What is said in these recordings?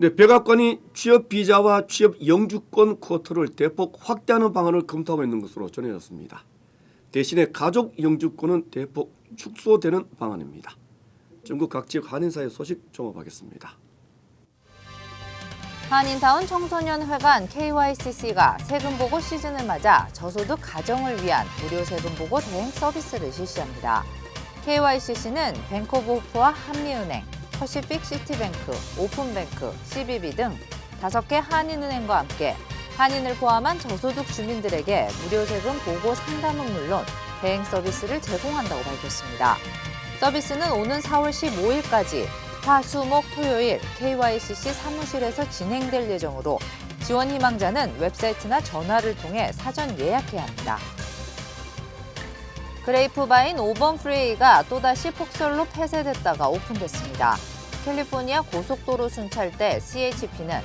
네, 백악관이 취업 비자와 취업 영주권 쿼터를 대폭 확대하는 방안을 검토하고 있는 것으로 전해졌습니다. 대신에 가족 영주권은 대폭 축소되는 방안입니다. 전국 각 지역 한인사회 소식 종합하겠습니다. 한인타운 청소년회관 KYCC가 세금 보고 시즌을 맞아 저소득 가정을 위한 무료 세금 보고 대행 서비스를 실시합니다. KYCC는 호프와 한미은행, 퍼시픽 시티뱅크, 오픈뱅크, CBB 등 다섯 개 한인은행과 함께 한인을 포함한 저소득 주민들에게 무료 세금 보고 상담은 물론 대행 서비스를 제공한다고 밝혔습니다. 서비스는 오는 4월 15일까지 화, 수, 목, 토요일 KYCC 사무실에서 진행될 예정으로 지원 희망자는 웹사이트나 전화를 통해 사전 예약해야 합니다. 그레이프바인 5번 프레이가 또다시 폭설로 폐쇄됐다가 오픈됐습니다. 캘리포니아 고속도로 순찰대 CHP는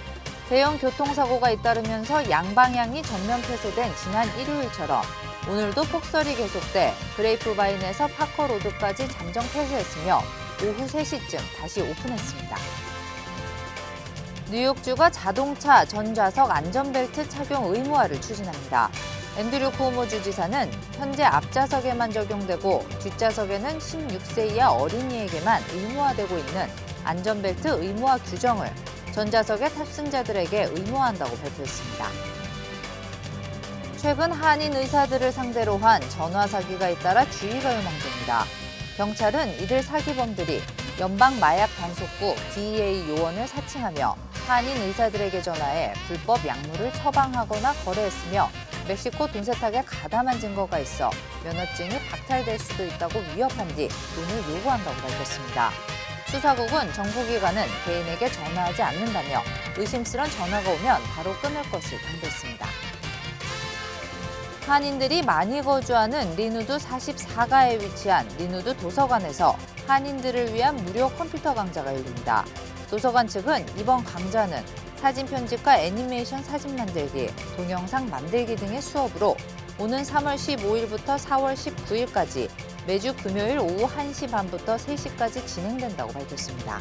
대형 교통사고가 잇따르면서 양방향이 전면 폐쇄된 지난 일요일처럼 오늘도 폭설이 계속돼 그레이프바인에서 파커로드까지 잠정 폐쇄했으며 오후 3시쯤 다시 오픈했습니다. 뉴욕주가 자동차 전좌석 안전벨트 착용 의무화를 추진합니다. 앤드류 쿠오모 주지사는 현재 앞좌석에만 적용되고 뒷좌석에는 16세 이하 어린이에게만 의무화되고 있는 안전벨트 의무화 규정을 전좌석의 탑승자들에게 의무화한다고 발표했습니다. 최근 한인 의사들을 상대로 한 전화 사기가 잇따라 주의가 요망됩니다. 경찰은 이들 사기범들이 연방 마약 단속국 DEA 요원을 사칭하며 한인 의사들에게 전화해 불법 약물을 처방하거나 거래했으며 멕시코 돈 세탁에 가담한 증거가 있어 면허증이 박탈될 수도 있다고 위협한 뒤 돈을 요구한다고 밝혔습니다. 수사국은 정부기관은 개인에게 전화하지 않는다며 의심스런 전화가 오면 바로 끊을 것을 당부했습니다. 한인들이 많이 거주하는 리누드 44가에 위치한 리누드 도서관에서 한인들을 위한 무료 컴퓨터 강좌가 열립니다. 도서관 측은 이번 강좌는 사진 편집과 애니메이션 사진 만들기, 동영상 만들기 등의 수업으로 오는 3월 15일부터 4월 19일까지 매주 금요일 오후 1시 반부터 3시까지 진행된다고 밝혔습니다.